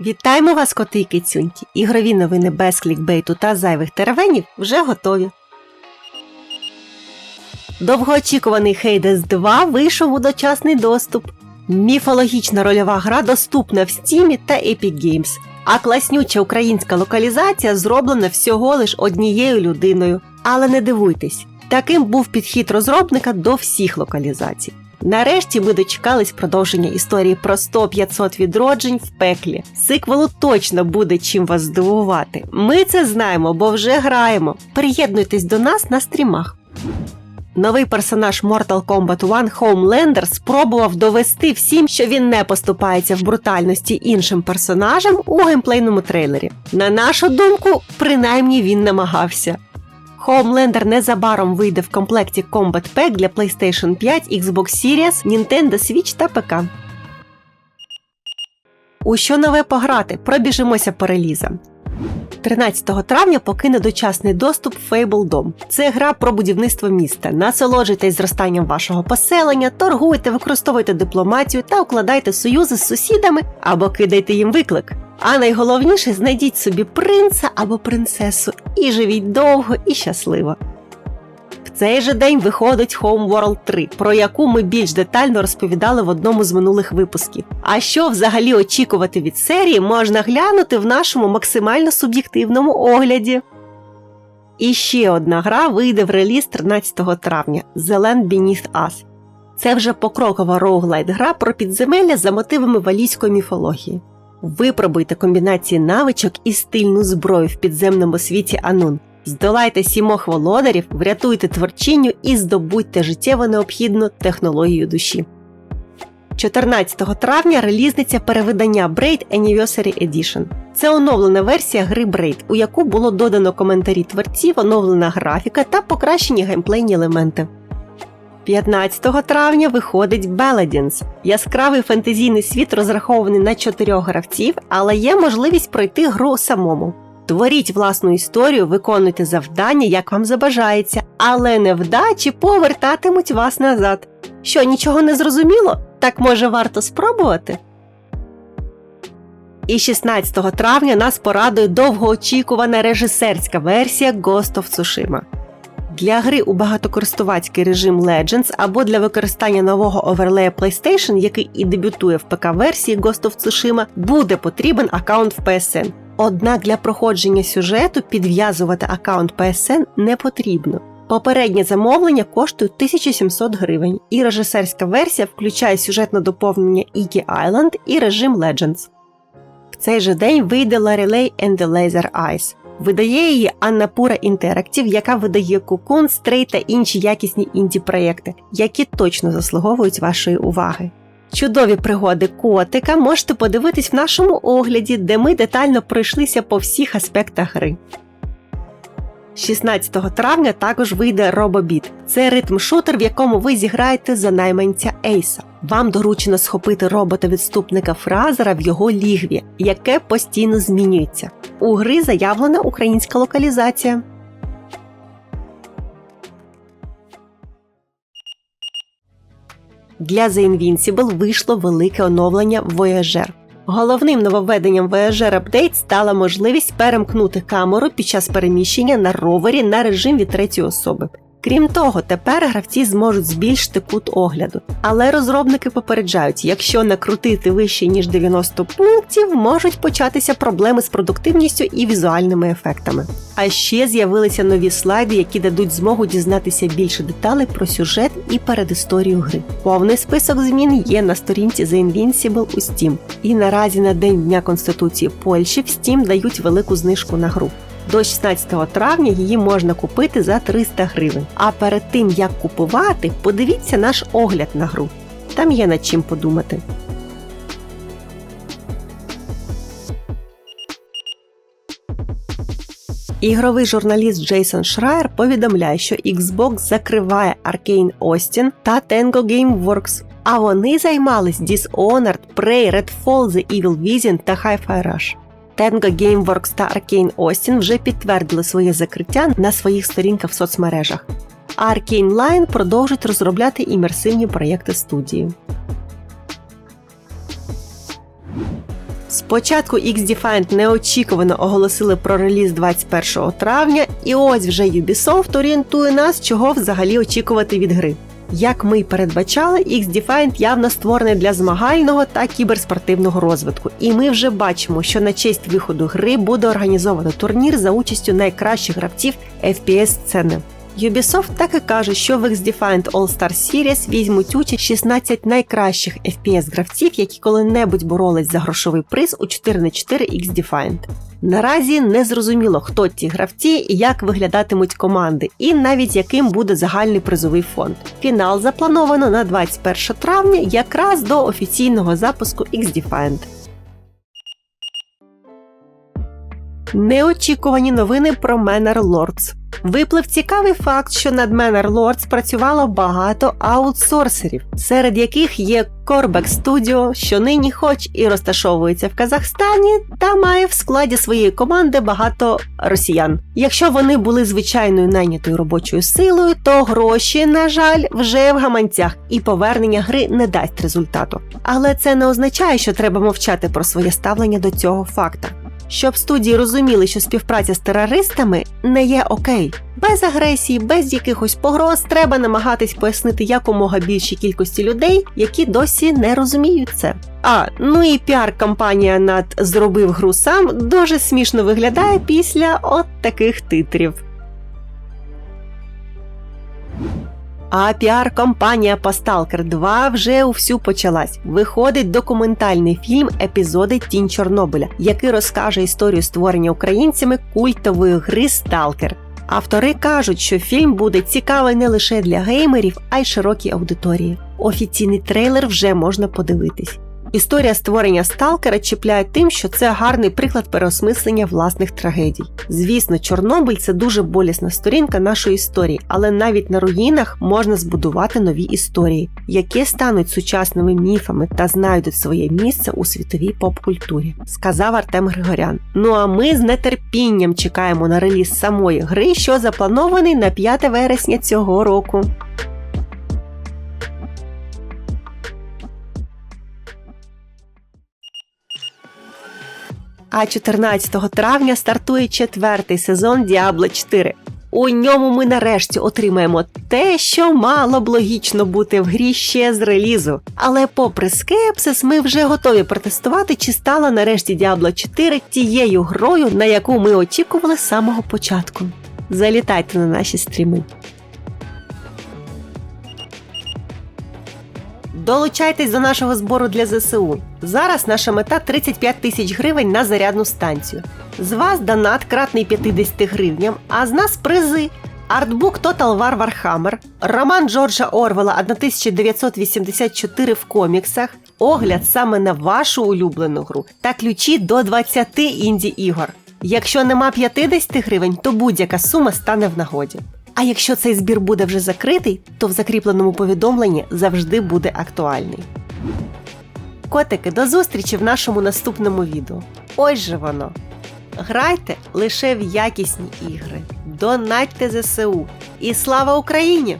Вітаємо вас, коти і кицюньки! Ігрові новини без клікбейту та зайвих теревенів вже готові. Довгоочікуваний Hades 2 вийшов у дочасний доступ. Міфологічна рольова гра доступна в Steam та Epic Games, а класнюча українська локалізація зроблена всього лиш однією людиною. Але не дивуйтесь, таким був підхід розробника до всіх локалізацій. Нарешті ми дочекались продовження історії про 100-500 відроджень в пеклі. Сиквелу точно буде чим вас здивувати. Ми це знаємо, бо вже граємо. Приєднуйтесь до нас на стрімах. Новий персонаж Mortal Kombat 1 Homelander спробував довести всім, що він не поступається в брутальності іншим персонажам у геймплейному трейлері. На нашу думку, принаймні він намагався. Homelander незабаром вийде в комплекті Combat Pack для PlayStation 5, Xbox Series, Nintendo Switch та ПК. У що нове пограти? Пробіжимося по релізам. 13 травня покине дочасний доступ Fable Dom. Це гра про будівництво міста. Насолоджуйтесь зростанням вашого поселення, торгуйте, використовуйте дипломатію та укладайте союзи з сусідами або кидайте їм виклик. А найголовніше знайдіть собі принца або принцесу і живіть довго і щасливо. В цей же день виходить Homeworld 3, про яку ми більш детально розповідали в одному з минулих випусків. А що взагалі очікувати від серії, можна глянути в нашому максимально суб'єктивному огляді. І ще одна гра вийде в реліз 13 травня The Land Beneath Us. Це вже покрокова роуглайт гра про підземелля за мотивами валійської міфології. Випробуйте комбінації навичок і стильну зброю в підземному світі Анун. Здолайте сімох володарів, врятуйте творчиню і здобудьте життєво необхідну технологію душі. 14 травня релізниця перевидання Braid Anniversary Edition. Це оновлена версія гри Braid, у яку було додано коментарі творців, оновлена графіка та покращені геймплейні елементи. 15 травня виходить Paladins – яскравий фентезійний світ, розрахований на чотирьох гравців, але є можливість пройти гру самому. Творіть власну історію, виконуйте завдання, як вам забажається, але невдачі повертатимуть вас назад. Що, нічого не зрозуміло? Так може варто спробувати? І 16 травня нас порадує довгоочікувана режисерська версія Ghost of Tsushima. Для гри у багатокористувацький режим Legends або для використання нового оверлея PlayStation, який і дебютує в ПК-версії Ghost of Tsushima, буде потрібен аккаунт в PSN. Однак для проходження сюжету підв'язувати аккаунт PSN не потрібно. Попереднє замовлення коштує 1700 гривень, і режисерська версія включає сюжетне доповнення Iggy Island і режим Legends. В цей же день вийде Larry and the Laser Eyes. Видає її Анна Пура Interactive, яка видає Cocoon, Stray та інші якісні інді-проєкти, які точно заслуговують вашої уваги. Чудові пригоди котика можете подивитись в нашому огляді, де ми детально пройшлися по всіх аспектах гри. 16 травня також вийде RoboBeat. Це ритм-шутер, в якому ви зіграєте за найманця Ейса. Вам доручено схопити робота-відступника Фразера в його лігві, яке постійно змінюється. У гри заявлена українська локалізація. Для The Invincible вийшло велике оновлення Voyager. Головним нововведенням Voyager Update стала можливість перемкнути камеру під час переміщення на ровері на режим від третьої особи. Крім того, тепер гравці зможуть збільшити кут огляду. Але розробники попереджають, якщо накрутити вище ніж 90 пунктів, можуть початися проблеми з продуктивністю і візуальними ефектами. А ще з'явилися нові слайди, які дадуть змогу дізнатися більше деталей про сюжет і передісторію гри. Повний список змін є на сторінці The Invincible у Steam. І наразі на День Дня Конституції Польщі в Steam дають велику знижку на гру. До 16 травня її можна купити за 300 гривень. А перед тим як купувати, подивіться наш огляд на гру. Там є над чим подумати. Ігровий журналіст Джейсон Шрайер повідомляє, що Xbox закриває Arcane Austin та Tango Gameworks, а вони займались Dishonored, Prey, Redfall, The Evil Vision та Hi-Fi Rush. Tango Gameworks та Arcane Austin вже підтвердили своє закриття на своїх сторінках в соцмережах. А Arcane Line продовжить розробляти імерсивні проєкти студії. Спочатку X-Defiant неочікувано оголосили про реліз 21 травня, і ось вже Ubisoft орієнтує нас, чого взагалі очікувати від гри. Як ми й передбачали, X-Defiant явно створений для змагального та кіберспортивного розвитку, і ми вже бачимо, що на честь виходу гри буде організовано турнір за участю найкращих гравців FPS сцени. Ubisoft так і каже, що в X-Defiant All-Star Series візьмуть участь 16 найкращих FPS-гравців, які коли-небудь боролись за грошовий приз у 4 на 4 X-Defiant. Наразі не зрозуміло, хто ті гравці і як виглядатимуть команди, і навіть яким буде загальний призовий фонд. Фінал заплановано на 21 травня, якраз до офіційного запуску X-Defiant. Неочікувані новини про Manor Lords. Виплив цікавий факт, що над Manor Lords працювало багато аутсорсерів, серед яких є Corbeck Studio, що нині хоч і розташовується в Казахстані, та має в складі своєї команди багато росіян. Якщо вони були звичайною найнятою робочою силою, то гроші, на жаль, вже в гаманцях, і повернення гри не дасть результату. Але це не означає, що треба мовчати про своє ставлення до цього факта щоб студії розуміли, що співпраця з терористами не є окей. Без агресії, без якихось погроз треба намагатись пояснити якомога більшій кількості людей, які досі не розуміють це. А ну і піар-кампанія над зробив гру сам дуже смішно виглядає після от таких титрів. А піар-компанія по Сталкер 2 вже усю почалась. Виходить документальний фільм Епізоди Тінь Чорнобиля, який розкаже історію створення українцями культової гри Сталкер. Автори кажуть, що фільм буде цікавий не лише для геймерів, а й широкій аудиторії. Офіційний трейлер вже можна подивитись. Історія створення сталкера чіпляє тим, що це гарний приклад переосмислення власних трагедій. Звісно, Чорнобиль це дуже болісна сторінка нашої історії, але навіть на руїнах можна збудувати нові історії, які стануть сучасними міфами та знайдуть своє місце у світовій поп-культурі, сказав Артем Григорян. Ну а ми з нетерпінням чекаємо на реліз самої гри, що запланований на 5 вересня цього року. А 14 травня стартує четвертий сезон Діабло 4. У ньому ми нарешті отримаємо те, що мало б логічно бути в грі ще з релізу. Але, попри скепсис, ми вже готові протестувати, чи стала нарешті Diablo 4 тією грою, на яку ми очікували з самого початку. Залітайте на наші стріми. Долучайтесь до нашого збору для ЗСУ. Зараз наша мета 35 тисяч гривень на зарядну станцію. З вас донат кратний 50 гривням, а з нас призи. Артбук Total War Warhammer, роман Джорджа Орвела 1984 в коміксах, огляд саме на вашу улюблену гру та ключі до 20 інді ігор. Якщо нема 50 гривень, то будь-яка сума стане в нагоді. А якщо цей збір буде вже закритий, то в закріпленому повідомленні завжди буде актуальний. Котики, до зустрічі в нашому наступному відео. Ось же воно. Грайте лише в якісні ігри, донатьте ЗСУ. І слава Україні!